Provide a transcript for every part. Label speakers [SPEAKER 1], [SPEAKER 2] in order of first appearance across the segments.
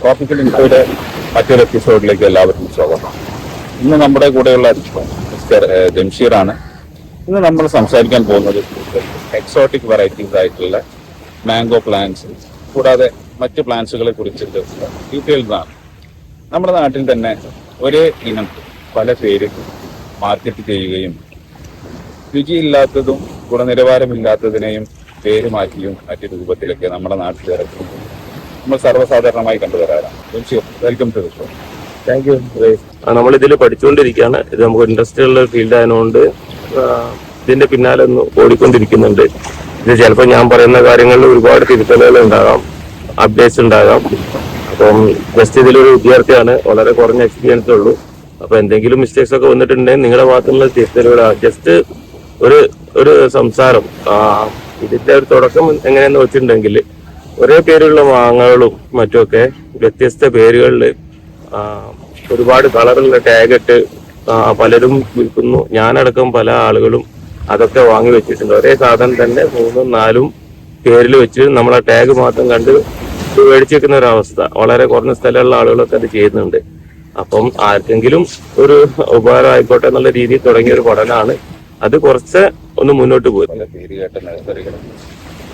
[SPEAKER 1] Tropical ഇൻഫോയുടെ മറ്റൊരു എപ്പിസോഡിലേക്ക് എല്ലാവർക്കും സ്വാഗതം. ഇന്ന് നമ്മുടെ കൂടെയുള്ള മിസ്റ്റർ ജംഷീറാണ് ഇന്ന് നമ്മൾ സംസാരിക്കാൻ പോകുന്നത് എക്സോട്ടിക് വെറൈറ്റീസ് ആയിട്ടുള്ള മാംഗോ പ്ലാന്റ്സ് കൂടാതെ മറ്റ് പ്ലാന്റ്സുകളെ കുറിച്ചിട്ട് ഡീറ്റെയിൽസ് ആണ്. നമ്മുടെ നാട്ടിൽ തന്നെ ഒരേ ഇനം പല പേര് മാർക്കറ്റ് ചെയ്യുകയും രുചിയില്ലാത്തതും ഗുണനിലവാരമില്ലാത്തതിനെയും പേര് മാറ്റിയും മറ്റു രൂപത്തിലൊക്കെ നമ്മുടെ നാട്ടിൽ ഇറക്കുന്നത് നമ്മൾ സർവസാധാരണമായി കണ്ടുവരാറാണ്. വെൽക്കം ടു ഷോ
[SPEAKER 2] നമ്മൾ ഇതിൽ പഠിച്ചുകൊണ്ടിരിക്കുകയാണ്. ഇത് നമുക്ക് ഇൻട്രസ്റ്റ് ഉള്ള ഫീൽഡ് ആയതുകൊണ്ട് ഇതിന്റെ പിന്നാലെ ഒന്ന് ഓടിക്കൊണ്ടിരിക്കുന്നുണ്ട്. ഇത് ചിലപ്പോൾ ഞാൻ പറയുന്ന കാര്യങ്ങളിൽ ഒരുപാട് തിരുത്തലുകൾ ഉണ്ടാകാം അപ്ഡേറ്റ്സ് ഉണ്ടാകാം. അപ്പം ജസ്റ്റ് ഇതിലൊരു വിദ്യാർത്ഥിയാണ്. വളരെ കുറഞ്ഞ എക്സ്പീരിയൻസ് ഉള്ളൂ. അപ്പൊ എന്തെങ്കിലും മിസ്റ്റേക്സ് ഒക്കെ വന്നിട്ടുണ്ടെങ്കിൽ നിങ്ങളുടെ ഭാഗത്തുനിന്ന് തിരുത്തലുകൾ ജസ്റ്റ് ഒരു ഒരു സംസാരം ഇതിന്റെ ഒരു തുടക്കം എങ്ങനെയാന്ന് വെച്ചിട്ടുണ്ടെങ്കിൽ ഒരേ പേരുള്ള മാങ്ങകളും മറ്റുമൊക്കെ വ്യത്യസ്ത പേരുകളിൽ ഒരുപാട് കളറുള്ള ടാഗ് ഇട്ട് പലരും വിൽക്കുന്നു. ഞാനടക്കം പല ആളുകളും അതൊക്കെ വാങ്ങി വെച്ചിട്ടുണ്ട്. ഒരേ സാധനം തന്നെ മൂന്നും നാലും പേരിൽ വെച്ച് നമ്മളെ ടാഗ് മാത്രം കണ്ട് മേടിച്ചു വെക്കുന്ന ഒരു അവസ്ഥ. വളരെ കുറഞ്ഞ സ്ഥലമുള്ള ആളുകളൊക്കെ അത് ചെയ്യുന്നുണ്ട്. അപ്പം ആർക്കെങ്കിലും ഒരു ഉപകാരം ആയിക്കോട്ടെ എന്നുള്ള രീതിയിൽ തുടങ്ങിയ ഒരു പഠനമാണ് അത് കുറച്ച് ഒന്ന് മുന്നോട്ട് പോയി.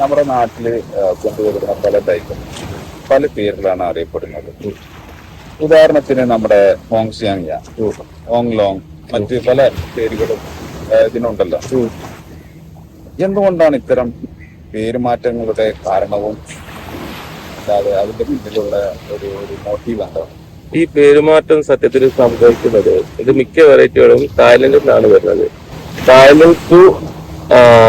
[SPEAKER 1] നമ്മുടെ നാട്ടിൽ കൊണ്ടുവരുന്ന പല ടൈപ്പും പല പേരിലാണ് അറിയപ്പെടുന്നത്. ഉദാഹരണത്തിന് നമ്മുടെ ഹോങ്സിയാങ് ഹോങ് ലോങ് മറ്റ് പല പേരുകളും ഇതിനുണ്ടല്ലോ. എന്തുകൊണ്ടാണ് ഇത്തരം പേരുമാറ്റങ്ങളുടെ കാരണവും അല്ലാതെ അതിന്റെ പിന്നിലുള്ള ഒരു ഒരു മോട്ടീവ് എന്താണ്
[SPEAKER 2] ഈ പേരുമാറ്റം സത്യത്തിൽ സംഭവിക്കുന്നത് ഇത് മിക്ക വെറൈറ്റികളും തായ്ലൻഡിൽ നിന്നാണ് വരുന്നത്. Thailand to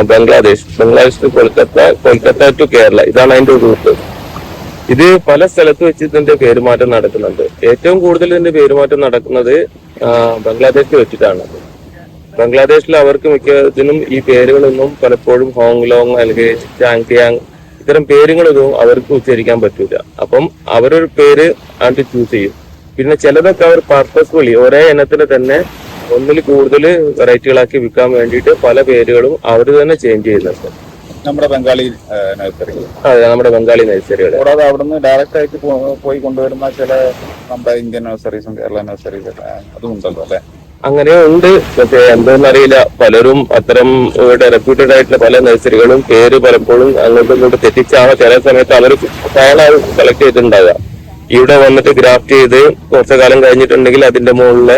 [SPEAKER 2] Bangladesh Bangladesh to Kolkata Kolkata to Kerala. ഇതാണ് അതിന്റെ റൂട്ട് ഇത് പല സ്ഥലത്ത് വെച്ച് ഇതിന്റെ പേരുമാറ്റം നടക്കുന്നുണ്ട്. ഏറ്റവും കൂടുതൽ ഇതിന്റെ പേരുമാറ്റം നടക്കുന്നത് ബംഗ്ലാദേശിൽ വെച്ചിട്ടാണ്. ബംഗ്ലാദേശിൽ അവർക്ക് മിക്കതിനും ഈ പേരുകളൊന്നും പലപ്പോഴും ഹോങ്ലോങ് അല്ലെങ്കിൽ ചാങ്തിയാങ് ഇത്തരം പേരുകളൊന്നും അവർക്ക് ഉച്ചരിക്കാൻ പറ്റൂല. അപ്പം അവരൊരു പേര് ആണ്ട് ചൂസ് ചെയ്യും. പിന്നെ ചിലതൊക്കെ അവർ പർപ്പസ്ഫുള്ളി ഒരേ ഇനത്തിന് തന്നെ ഒന്നിൽ കൂടുതൽ വെറൈറ്റികളാക്കി വിൽക്കാൻ വേണ്ടിയിട്ട് പല പേരുകളും അവർ തന്നെ ചേഞ്ച് ചെയ്യുന്നുണ്ട്.
[SPEAKER 1] നമ്മുടെ ബംഗാളി നഴ്സറികൾ
[SPEAKER 2] അതെ നമ്മുടെ ബംഗാളി നഴ്സറികൾ
[SPEAKER 1] കൂടാതെ അവിടുന്ന് ഡയറക്റ്റ് ആയിട്ട് പോയി കൊണ്ടുവരുന്ന ചില നമ്മുടെ ഇന്ത്യൻ നഴ്സറീസും കേരള നഴ്സറീസും അതും ഉണ്ടല്ലോ അല്ലെ?
[SPEAKER 2] അങ്ങനെ ഉണ്ട്. പക്ഷേ എന്താണെന്നറിയില്ല പലരും അത്തരം റെപ്യൂട്ടഡ് ആയിട്ടുള്ള പല നഴ്സറികളും പേര് പലപ്പോഴും അങ്ങോട്ടും ഇങ്ങോട്ട് തെറ്റിച്ചാണ് ചില സമയത്ത് അവർ ഫയലാണ് കളക്ട് ചെയ്തിട്ടുണ്ടാവുക. ഇവിടെ വന്നിട്ട് ഗ്രാഫ്റ്റ് ചെയ്ത് കുറച്ചു കാലം കഴിഞ്ഞിട്ടുണ്ടെങ്കിൽ അതിന്റെ മുകളിലെ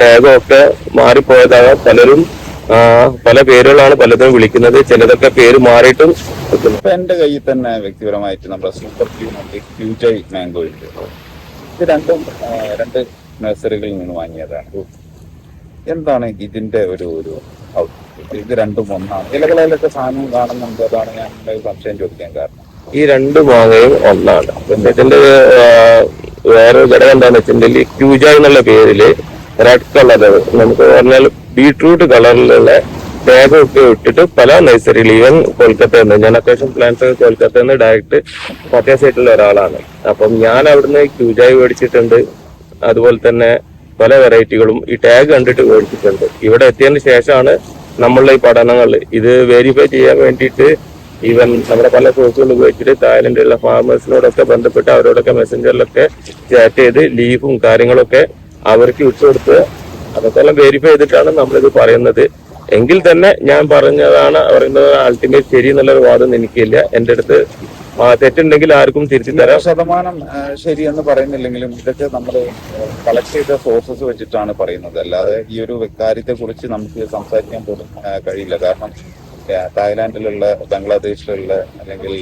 [SPEAKER 2] ടാഗും ഒക്കെ മാറിപ്പോയതാകാം പലരും പല പേരുകളാണ് പലതും വിളിക്കുന്നത്. ചിലതൊക്കെ പേര് മാറിയിട്ടും
[SPEAKER 1] ഇപ്പൊ എന്റെ കയ്യിൽ തന്നെ വ്യക്തിപരമായിട്ട് നമ്മുടെ സൂപ്പർ ക്യൂജൈ മാംഗോ ഉണ്ട്. ഇത് രണ്ടും രണ്ട് നഴ്സറികളിൽ നിന്ന് വാങ്ങിയതാണ്. എന്താണ് ഇതിന്റെ ഒരു ഒരു ഇത് രണ്ടും ഒന്നാണ്. ഇലകളിലൊക്കെ സാധനം കാണുന്നുണ്ട്. അതാണ് ഞാൻ സംശയം ചോദിക്കാൻ കാരണം.
[SPEAKER 2] ഈ രണ്ട് മാങ്ങയും ഒന്നാണ്. ഇതിന്റെ വേറൊരു വേറെ ഘടകം എന്താണെന്ന് വെച്ചിട്ടുണ്ടെങ്കിൽ ക്യൂജ എന്നുള്ള പേരിൽ റെഡ് കളർ നമുക്ക് പറഞ്ഞാൽ ബീട്രൂട്ട് കളറിലുള്ള ബാഗൊക്കെ ഇട്ടിട്ട് പല നഴ്സറിയിൽ ഈവൻ കൊൽക്കത്തയിൽ നിന്ന് ഞാൻ അത്യാവശ്യം പ്ലാന്റ്സ് കൊൽക്കത്തയിൽ നിന്ന് ഡയറക്റ്റ് പർച്ചേസ് ചെയ്തിട്ടുള്ള ഒരാളാണ്. അപ്പം ഞാൻ അവിടുന്ന് ക്യൂജായി മേടിച്ചിട്ടുണ്ട്. അതുപോലെ തന്നെ പല വെറൈറ്റികളും ഈ ടാഗ് കണ്ടിട്ട് മേടിച്ചിട്ടുണ്ട്. ഇവിടെ എത്തിയതിന് ശേഷമാണ് നമ്മളുടെ ഈ പഠനങ്ങൾ. ഇത് വെരിഫൈ ചെയ്യാൻ വേണ്ടിയിട്ട് ഈവൻ നമ്മുടെ പല സോഴ്സുകൾ ഉപയോഗിച്ചിട്ട് തായ്ലൻഡിലുള്ള ഫാർമേഴ്സിനോടൊക്കെ ബന്ധപ്പെട്ട് അവരോടൊക്കെ മെസ്സഞ്ചറിലൊക്കെ ചാറ്റ് ചെയ്ത് ലീഫും കാര്യങ്ങളൊക്കെ അവർക്ക് ഇട്ടുകൊടുത്ത് അതൊക്കെ എല്ലാം വെരിഫൈ ചെയ്തിട്ടാണ് നമ്മളിത് പറയുന്നത്. എങ്കിൽ തന്നെ ഞാൻ പറഞ്ഞതാണ് പറയുന്നത് അൾട്ടിമേറ്റ് ശരി എന്നുള്ളൊരു വാദം എനിക്കില്ല. എന്റെ അടുത്ത് തെറ്റുണ്ടെങ്കിൽ ആർക്കും തിരിച്ചു തരാം.
[SPEAKER 1] ശതമാനം ശരി ശരിയെന്ന് പറയുന്നില്ലെങ്കിലും ഇതൊക്കെ നമ്മൾ കളക്ട് ചെയ്ത സോഴ്സസ് വെച്ചിട്ടാണ് പറയുന്നത്. അല്ലാതെ ഈ ഒരു കാര്യത്തെ കുറിച്ച് നമുക്ക് സംസാരിക്കാൻ പോലും കഴിയില്ല. കാരണം തായ്ലാന്റിലുള്ള ബംഗ്ലാദേശിലുള്ള അല്ലെങ്കിൽ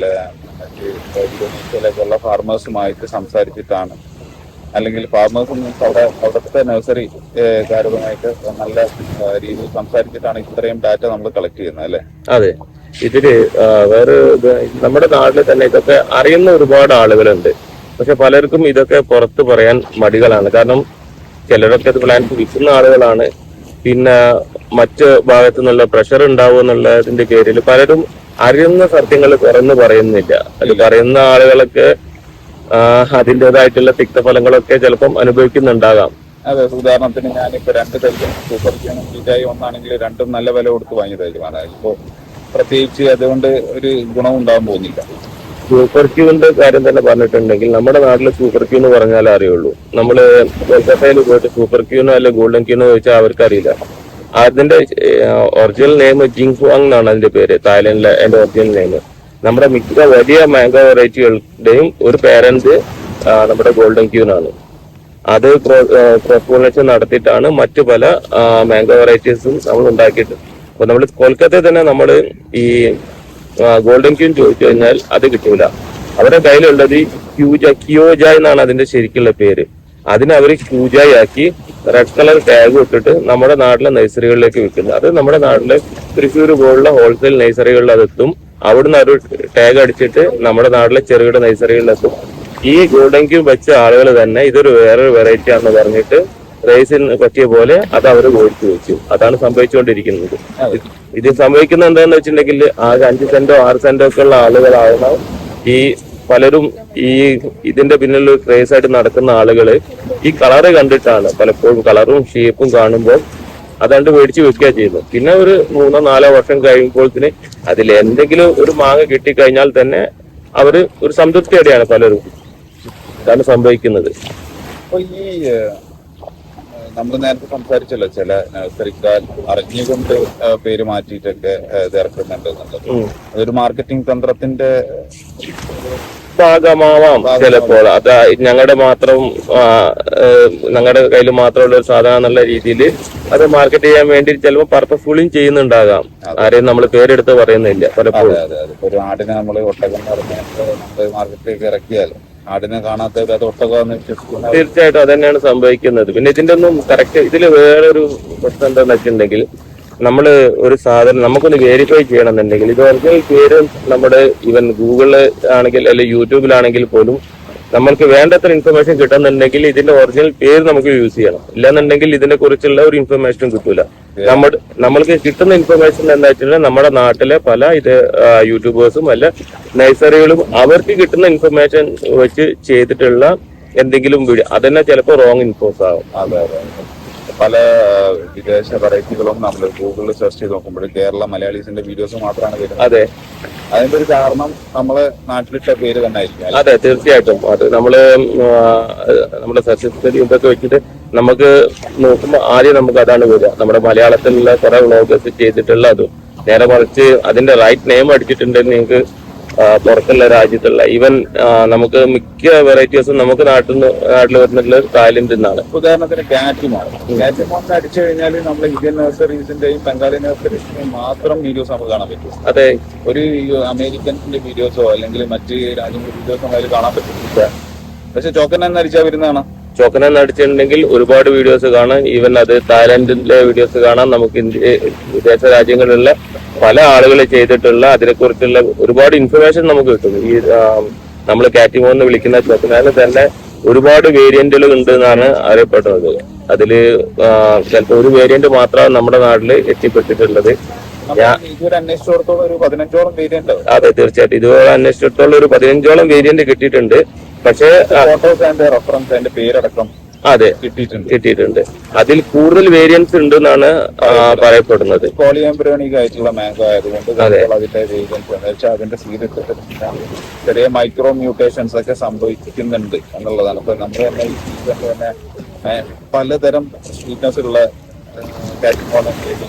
[SPEAKER 1] ഇന്തോനേഷ്യയിലൊക്കെയുള്ള ഫാർമേഴ്സുമായിട്ട് സംസാരിച്ചിട്ടാണ് അല്ലെങ്കിൽ ഫാർമേഴ്സ് അവിടെ അവിടുത്തെ നഴ്സറി കാരുമായിട്ട് നല്ല രീതിയിൽ സംസാരിച്ചിട്ടാണ് ഇത്രയും ഡാറ്റ നമ്മൾ കളക്ട് ചെയ്യുന്നത് അല്ലെ?
[SPEAKER 2] അതെ. ഇതിൽ വേറെ നമ്മുടെ നാട്ടിൽ തന്നെ ഇതൊക്കെ അറിയുന്ന ഒരുപാട് ആളുകളുണ്ട്. പക്ഷെ പലർക്കും ഇതൊക്കെ പുറത്ത് പറയാൻ മടികളാണ്. കാരണം ചിലരൊക്കെ ഇത് പ്ലാൻസ് വിൽക്കുന്ന ആളുകളാണ്. പിന്നെ മറ്റ് ഭാഗത്തു നിന്നുള്ള പ്രഷർ ഉണ്ടാവും എന്നുള്ളതിന്റെ പേരിൽ പലരും അറിയുന്ന സത്യങ്ങൾ തുറന്നു പറയുന്നില്ല. അത് പറയുന്ന ആളുകളൊക്കെ അതിന്റെതായിട്ടുള്ള തിക്തഫലങ്ങളൊക്കെ ചിലപ്പം അനുഭവിക്കുന്നുണ്ടാകാം.
[SPEAKER 1] അതെ ഉദാഹരണത്തിന് ഞാനിപ്പോ രണ്ട് തൈക്കും സൂപ്പർ ചീറ്റായി ഒന്നാണെങ്കിൽ രണ്ടും നല്ല വില കൊടുത്ത് വാങ്ങിയ തൈകളാണ് ഇപ്പോ പ്രത്യേകിച്ച് അതുകൊണ്ട് ഒരു ഗുണം ഉണ്ടാകാൻ പോകുന്നില്ല.
[SPEAKER 2] സൂപ്പർ ക്യൂവിന്റെ കാര്യം തന്നെ പറഞ്ഞിട്ടുണ്ടെങ്കിൽ നമ്മുടെ നാട്ടിൽ സൂപ്പർ ക്യൂ എന്ന് പറഞ്ഞാലേ അറിയുള്ളൂ. നമ്മൾ കൊൽക്കത്തയിൽ പോയിട്ട് സൂപ്പർ ക്യൂനോ അല്ലെ ഗോൾഡൻ ക്യൂനോ ചോദിച്ചാൽ അവർക്കറിയില്ല. അതിന്റെ ഒറിജിനൽ നെയിം ജിങ് ഫുവാങ് എന്നാണ് അതിന്റെ പേര്. തായ്ലൻഡിലെ അതിന്റെ ഒറിജിനൽ നെയിം നമ്മുടെ മിക്ക വലിയ മാംഗോ വെറൈറ്റികളുടെയും ഒരു പേരന്റ് നമ്മുടെ ഗോൾഡൻ ക്യൂനാണ് അത് ക്രോസ് പോളിനേഷൻ നടത്തിയിട്ടാണ് മറ്റു പല മാംഗോ വെറൈറ്റീസും നമ്മൾ ഉണ്ടാക്കിയിട്ട് അപ്പൊ നമ്മൾ കൊൽക്കത്തയിൽ തന്നെ നമ്മൾ ഈ ഗോൾഡൻ ക്യൂൻ ചോദിച്ചു കഴിഞ്ഞാൽ അത് കിട്ടൂല. അവരുടെ കയ്യിലുള്ളത് ക്യൂജ ക്യൂജ എന്നാണ് അതിന്റെ ശരിക്കുള്ള പേര്. അതിനെ അവർ ക്യൂജായി ആക്കി റെഡ് കളർ ടാഗ് ഇട്ടിട്ട് നമ്മുടെ നാട്ടിലെ നഴ്സറികളിലേക്ക് വിൽക്കുന്നു. അത് നമ്മുടെ നാട്ടിലെ തൃശ്ശൂർ പോലുള്ള ഹോൾസെയിൽ നഴ്സറികളിൽ അതെത്തും അവിടുന്ന് ഒരു ടാഗ് അടിച്ചിട്ട് നമ്മുടെ നാട്ടിലെ ചെറുകിട നഴ്സറികളിലെത്തും ഈ ഗോൾഡൻ ക്യൂ വെച്ച ആളുകൾ തന്നെ ഇതൊരു വേറൊരു വെറൈറ്റി ആണെന്ന് പറഞ്ഞിട്ട് റേസിന് പറ്റിയ പോലെ അത് അവർ ഓടിച്ചു വെച്ചു അതാണ് സംഭവിച്ചുകൊണ്ടിരിക്കുന്നത്. ഇത് സംഭവിക്കുന്നത് എന്താന്ന് വെച്ചിട്ടുണ്ടെങ്കിൽ ആകെ അഞ്ച് സെന്റോ ആറ് സെന്റോ ഒക്കെ ഉള്ള ആളുകളാകണം ഈ പലരും ഈ ഇതിന്റെ പിന്നിൽ ക്രേസ് ആയിട്ട് നടക്കുന്ന ആളുകൾ ഈ കളറ് കണ്ടിട്ടാണ് പലപ്പോഴും കളറും ഷേപ്പും കാണുമ്പോൾ അതാണ്ട് മേടിച്ച് വെക്കുക ചെയ്യുന്നു പിന്നെ ഒരു മൂന്നോ നാലോ വർഷം കഴിയുമ്പോഴത്തിന് അതിൽ എന്തെങ്കിലും ഒരു മാങ്ങ കിട്ടിക്കഴിഞ്ഞാൽ തന്നെ അവർ ഒരു സംതൃപ്തിയോടെയാണ് പലരും. ഇതാണ് സംഭവിക്കുന്നത്.
[SPEAKER 1] അപ്പൊ ഈ നമ്മൾ നേരത്തെ സംസാരിച്ചല്ലോ ചില നഴ്സറിക്കാർ അറിഞ്ഞുകൊണ്ട് പേര് മാറ്റിയിട്ടൊക്കെ ഇത് ഇറക്കുന്നുണ്ട് അതൊരു മാർക്കറ്റിംഗ് തന്ത്രത്തിന്റെ
[SPEAKER 2] ഭാഗമാവാം ചിലപ്പോൾ. അത് ഞങ്ങളുടെ മാത്രം ഞങ്ങളുടെ കയ്യിൽ മാത്രമുള്ള ഒരു സാധനം എന്നുള്ള രീതിയിൽ അത് മാർക്കറ്റ് ചെയ്യാൻ വേണ്ടി ചിലപ്പോൾ പർപ്പസ്ഫുള്ളിയും ചെയ്യുന്നുണ്ടാകാം. ആരെയും നമ്മൾ പേരെടുത്ത് പറയുന്നില്ല പലപ്പോഴും.
[SPEAKER 1] ഒരു ആടിനെ നമ്മൾ ഒട്ടകം മാർക്കറ്റിലേക്ക് ആടിനെ കാണാത്ത
[SPEAKER 2] തീർച്ചയായിട്ടും അത് തന്നെയാണ് സംഭവിക്കുന്നത്. പിന്നെ ഇതിന്റെ ഒന്നും കറക്റ്റ് ഇതിൽ വേറൊരു പ്രശ്നം എന്താണെന്ന് വെച്ചിട്ടുണ്ടെങ്കിൽ നമ്മൾ ഒരു സാധനം നമുക്കൊന്ന് വെരിഫൈ ചെയ്യണമെന്നുണ്ടെങ്കിൽ ഇത് ഒറിജിനൽ പേര് നമ്മുടെ ഈവൻ ഗൂഗിളിൽ ആണെങ്കിൽ അല്ലെങ്കിൽ യൂട്യൂബിലാണെങ്കിൽ പോലും നമ്മൾക്ക് വേണ്ടത്ര ഇൻഫർമേഷൻ കിട്ടുന്നുണ്ടെങ്കിൽ ഇതിന്റെ ഒറിജിനൽ പേര് നമുക്ക് യൂസ് ചെയ്യണം. ഇല്ലാന്നുണ്ടെങ്കിൽ ഇതിനെ കുറിച്ചുള്ള ഒരു ഇൻഫർമേഷനും കിട്ടൂല. നമ്മൾ നമ്മൾക്ക് കിട്ടുന്ന ഇൻഫർമേഷൻ എന്താ വെച്ചിട്ടുണ്ടെങ്കിൽ നമ്മുടെ നാട്ടിലെ പല ഇത് യൂട്യൂബേഴ്സും അല്ല നഴ്സറികളും അവർക്ക് കിട്ടുന്ന ഇൻഫർമേഷൻ വെച്ച് ചെയ്തിട്ടുള്ള എന്തെങ്കിലും വീഡിയോ അതന്നെ ചിലപ്പോ റോങ് ഇൻഫോസ്
[SPEAKER 1] ആകും പല വിദേശ വെറൈറ്റികളും നമ്മൾ ഗൂഗിളിൽ സെർച്ച് ചെയ്ത് നോക്കുമ്പോൾ കേരള മലയാളീസിന്റെ വീഡിയോസ് മാത്രമാണ് വരുന്നത്.
[SPEAKER 2] അതെ.
[SPEAKER 1] അതിന്റെ ഒരു കാരണം നമ്മൾ നാട്ടിലിട്ട പേര് തന്നെ ആയിരിക്കും
[SPEAKER 2] അതെ തീർച്ചയായിട്ടും. അത് നമ്മൾ നമ്മുടെ സസ്യസ്ഥിതി ഇതൊക്കെ വെച്ചിട്ട് നമുക്ക് നോക്കുമ്പോൾ ആദ്യം നമുക്ക് അതാണ് വരിക. നമ്മുടെ മലയാളത്തിലുള്ള കുറെ വ്ളോഗേഴ്സ് ചെയ്തിട്ടുള്ള അതും. നേരെ മറിച്ച് അതിന്റെ റൈറ്റ് നെയിം അടിച്ചിട്ടുണ്ടെങ്കിൽ നിങ്ങൾക്ക് പുറത്തുള്ള രാജ്യത്തുള്ള ഈവൻ നമുക്ക് മിക്ക വെറൈറ്റീസും നമുക്ക് നാട്ടിൽ നിന്ന് നാട്ടിൽ വരുന്നിട്ടുള്ള തായ്ലൻഡിൽ നിന്നാണ്
[SPEAKER 1] ഉദാഹരണത്തിന് കാറ്റുമാണ് ഗാറ്റിമോൺ അടിച്ചു കഴിഞ്ഞാൽ നമ്മൾ ഇന്ത്യൻ നഴ്സറീസിന്റെയും ബംഗാളി നഴ്സറീസിന്റെയും മാത്രം വീഡിയോസ് നമുക്ക് കാണാൻ പറ്റും.
[SPEAKER 2] അതെ.
[SPEAKER 1] ഒരു അമേരിക്കൻസിന്റെ വീഡിയോസോ അല്ലെങ്കിൽ മറ്റ് രാജ്യങ്ങളുടെ വീഡിയോസോ അതിൽ കാണാൻ പറ്റും. പക്ഷെ ചോക്കൻ എന്നടിച്ചാൽ വരുന്നതാണ്.
[SPEAKER 2] ചോക്കന നടിച്ചിട്ടുണ്ടെങ്കിൽ ഒരുപാട് വീഡിയോസ് കാണാം. ഈവൻ അത് തായ്ലാന്റിലെ വീഡിയോസ് കാണാം. നമുക്ക് ഇന്ത്യ വിദേശ രാജ്യങ്ങളിലുള്ള പല ആളുകൾ ചെയ്തിട്ടുള്ള അതിനെക്കുറിച്ചുള്ള ഒരുപാട് ഇൻഫർമേഷൻ നമുക്ക് കിട്ടും. ഈ നമ്മൾ കാറ്റിമോ എന്ന് വിളിക്കുന്ന ചോക്കനാല് തന്നെ ഒരുപാട് വേരിയന്റുകൾ ഉണ്ട് എന്നാണ് അറിയപ്പെടുന്നത്. അതിൽ ചിലപ്പോൾ ഒരു വേരിയന്റ് മാത്രമാണ് നമ്മുടെ നാട്ടിൽ എത്തിപ്പെട്ടിട്ടുള്ളത്. അതെ തീർച്ചയായിട്ടും. ഇതുപോലെ അന്വേഷിച്ചിടത്തോളം ഒരു പതിനഞ്ചോളം വേരിയന്റ് കിട്ടിയിട്ടുണ്ട്. പക്ഷേ
[SPEAKER 1] ഫോട്ടോസ് അതിന്റെ റെഫറൻസ് അതിന്റെ പേരടക്കം
[SPEAKER 2] അതെ.
[SPEAKER 1] കിട്ടിയിട്ടുണ്ട്.
[SPEAKER 2] കിട്ടിയിട്ടുണ്ട്. അതിൽ കൂടുതൽ വേരിയൻസ് ഉണ്ട് എന്നാണ് പറയപ്പെടുന്നത്.
[SPEAKER 1] പോളിയംബ്രോണിക് ആയിട്ടുള്ള മാംഗോ ആയതുകൊണ്ട് അതിന്റെ വേരിയൻസ് വെച്ചാൽ അതിന്റെ സീഡ് ചെറിയ മൈക്രോ മ്യൂട്ടേഷൻസ് ഒക്കെ സംഭവിക്കുന്നുണ്ട് എന്നുള്ളതാണ്. അപ്പൊ നമ്മൾ തന്നെ ഈ ൽ തന്നെ പലതരം സ്വീറ്റ്നസ് ഉള്ള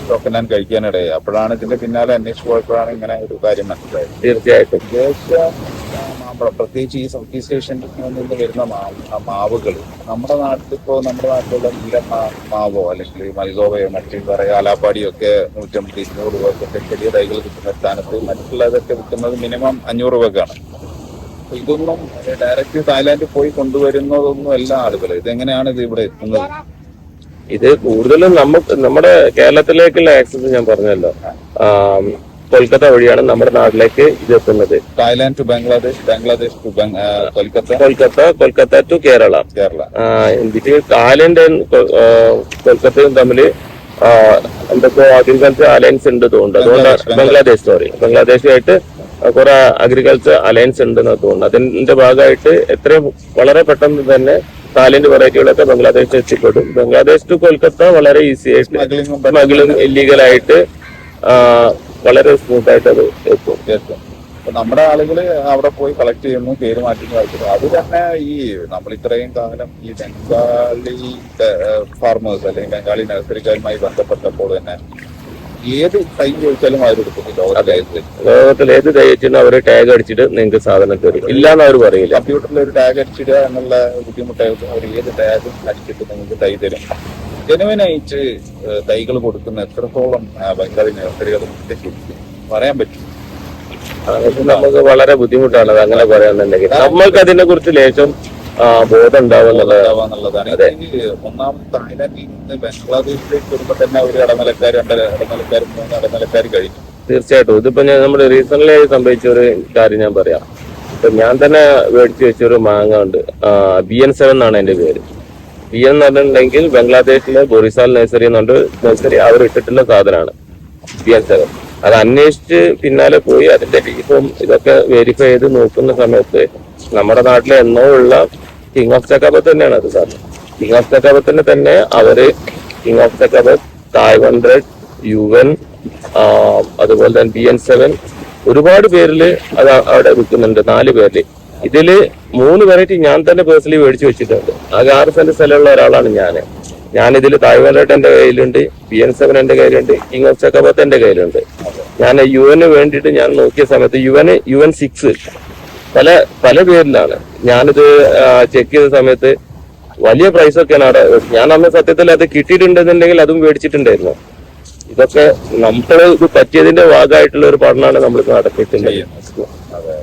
[SPEAKER 1] ടോക്കനാൻ കഴിക്കാനിടയായി. അപ്പോഴാണ് ഇതിന്റെ പിന്നാലെ അന്വേഷിച്ച് പോയപ്പോഴാണ് ഇങ്ങനെ ഒരു കാര്യം മനസ്സിലായത്.
[SPEAKER 2] തീർച്ചയായിട്ടും.
[SPEAKER 1] പ്രത്യേകിച്ച് ഈ സൗത്ത് ഈസ്റ്റ് ഏഷ്യൻ നിന്ന് വരുന്ന മാവ് മാവുകൾ നമ്മുടെ നാട്ടിലിപ്പോ നമ്മുടെ നാട്ടിലുള്ള നീല മാവോ അല്ലെങ്കിൽ മൽഗോവയോ മറ്റു പറയുക ആലാപ്പാടിയോ ഒക്കെ നൂറ്റമ്പത് ഇരുന്നൂറ് രൂപക്കൊക്കെ ചെറിയ തൈകൾ കിട്ടുന്ന സ്ഥാനത്ത് മറ്റുള്ളതൊക്കെ വിൽക്കുന്നത് മിനിമം അഞ്ഞൂറ് രൂപക്കാണ്. ഇതൊന്നും ഡയറക്റ്റ് തായ്ലാന്റ് പോയി കൊണ്ടുവരുന്നതൊന്നും അല്ല ആളുകൾ ഇതെങ്ങനെയാണ് ഇത് ഇവിടെ എത്തുന്നത്?
[SPEAKER 2] ഇത് കൂടുതലും നമുക്ക് നമ്മുടെ കേരളത്തിലേക്കുള്ള ആക്സസ് ഞാൻ പറഞ്ഞല്ലോ. കൊൽക്കത്ത വഴിയാണ് നമ്മുടെ നാട്ടിലേക്ക് ഇത് എത്തുന്നത്.
[SPEAKER 1] Thailand to Bangladesh Bangladesh to Kolkata.
[SPEAKER 2] Kolkata Kolkata to Kerala.
[SPEAKER 1] Kerala.
[SPEAKER 2] എന്നിട്ട് തായ്ലൻഡ് കൊൽക്കത്തയും തമ്മിൽ എന്തൊക്കെ അഗ്രികൾച്ചർ അലയൻസ് ഉണ്ട് തോന്നുന്നു. അതുകൊണ്ട് ബംഗ്ലാദേശ് സോറി ബംഗ്ലാദേശുമായിട്ട് കുറെ അഗ്രികൾച്ചർ അലയൻസ് ഉണ്ടെന്ന് തോന്നുന്നു. അതിന്റെ ഭാഗമായിട്ട് എത്രയും വളരെ പെട്ടെന്ന് തന്നെ തായ്ലൻഡ് വെറൈറ്റികളൊക്കെ ബംഗ്ലാദേശിൽ എത്തിപ്പെടും. ബംഗ്ലാദേശ് ടു കൊൽക്കത്ത വളരെ ഈസി ആയിട്ട്
[SPEAKER 1] സ്മഗ്ലിംഗ്
[SPEAKER 2] ഇല്ലീഗലായിട്ട് വളരെ സ്മൂത്ത് ആയിട്ട് അത് എത്തും
[SPEAKER 1] എത്തും അപ്പൊ നമ്മുടെ ആളുകൾ അവിടെ പോയി കളക്ട് ചെയ്യുന്നു പേര് മാറ്റി കളക്ട് അത് തന്നെ ഈ നമ്മൾ ഇത്രയും കാലം ഈ ബംഗാളി ഫാർമേഴ്സ് അല്ലെങ്കിൽ ബംഗാളി നഴ്സറിക്കാരുമായി ബന്ധപ്പെട്ടപ്പോൾ തന്നെ ഏത് തൈ ചോദിച്ചാലും അവർ എടുക്കുന്നില്ല
[SPEAKER 2] ലോകത്തിൽ ഏത് അവർ ടാഗ് അടിച്ചിട്ട് നിങ്ങൾക്ക് സാധനം തരും ഇല്ലാന്ന് അവർ പറയില്ല.
[SPEAKER 1] കമ്പ്യൂട്ടറിൽ ഒരു ടാഗ് അടിച്ചിടുക എന്നുള്ള ബുദ്ധിമുട്ടായിട്ട് അവർ ഏത് ടാഗും അടിച്ചിട്ട് നിങ്ങൾക്ക് തൈ തരും? ജനുവിനായിട്ട് തൈകൾ കൊടുക്കുന്ന എത്രത്തോളം ബംഗാളി ശരിക്കും പറയാൻ പറ്റും.
[SPEAKER 2] നമുക്ക് വളരെ ബുദ്ധിമുട്ടാണ്. അത് അങ്ങനെ പറയാന്നുണ്ടെങ്കിൽ നമ്മൾക്ക് അതിനെ കുറിച്ച് ലേശം ബോധം
[SPEAKER 1] ഉണ്ടാവുന്നതാണ്
[SPEAKER 2] അതെ.
[SPEAKER 1] ഒന്നാമത് തായ്ലാന്റിൽ നിന്ന് ബംഗ്ലാദേശിലേക്ക് വരുമ്പോ തന്നെ ഒരു ഇടനിലക്കാർ രണ്ട് ഇടനിലക്കാർ മൂന്ന് ഇടനിലക്കാർ കഴിഞ്ഞു.
[SPEAKER 2] തീർച്ചയായിട്ടും. ഇതിപ്പോ ഞാൻ നമ്മുടെ റീസെന്റ് ആയി സംഭവിച്ച ഒരു കാര്യം ഞാൻ പറയാം. ഇപ്പൊ ഞാൻ തന്നെ മേടിച്ചു വെച്ചൊരു മാങ്ങ ഉണ്ട്. ബി എൻ സെവൻ എന്നാണ് എന്റെ പേര്. എൻ എന്ന് പറഞ്ഞിട്ടുണ്ടെങ്കിൽ ബംഗ്ലാദേശിലെ ബൊറിസാൽ നഴ്സറി എന്നുണ്ട് നഴ്സറി അവർ ഇട്ടിട്ടുള്ള സാധനമാണ്. P seven. അത് അന്വേഷിച്ച് പിന്നാലെ പോയി അതിന്റെ ഇപ്പം ഇതൊക്കെ വെരിഫൈ ചെയ്ത് നോക്കുന്ന സമയത്ത് നമ്മുടെ നാട്ടിലെ എന്നോ ഉള്ള കിങ് ഓഫ് ചക്കാബത്ത് തന്നെയാണ് അത് സാധനം കിങ് ഓഫ് ചക്കാബത്തിന് തന്നെ അവർ king of Chakkabath five hundred U N അതുപോലെ തന്നെ ബി എൻ സെവൻ ഒരുപാട് പേരിൽ അത് അവിടെ വിൽക്കുന്നുണ്ട്. നാല് പേരിൽ. ഇതിൽ മൂന്ന് വെറൈറ്റി ഞാൻ തന്നെ പേഴ്സണലി മേടിച്ചു വെച്ചിട്ടുണ്ട്. ആകെ ആറ് സെന്റ് സ്ഥലമുള്ള ഒരാളാണ് ഞാൻ ഞാൻ ഇതിൽ തായ്വാനായിട്ട് എന്റെ കയ്യിലുണ്ട് ബി എൻ സെവൻ എന്റെ കയ്യിലുണ്ട് കിങ് ഓഫ് ചക്കബത്ത് എന്റെ കയ്യിലുണ്ട് ഞാൻ യു എന് വേണ്ടിയിട്ട് ഞാൻ നോക്കിയ സമയത്ത് U N U N six പല പല പേരിലാണ്. ഞാനിത് ചെക്ക് ചെയ്ത സമയത്ത് വലിയ പ്രൈസ് ഒക്കെയാണ് അവിടെ. ഞാൻ അന്ന് സത്യത്തിൽ അത് കിട്ടിയിട്ടുണ്ടെന്നുണ്ടെങ്കിൽ അതും മേടിച്ചിട്ടുണ്ടായിരുന്നു. ഇതൊക്കെ നമ്മൾ ഇത് പറ്റിയതിന്റെ ഭാഗമായിട്ടുള്ള ഒരു പഠനമാണ് നമ്മൾ നടത്തിയിട്ടുണ്ട്
[SPEAKER 1] അതെ.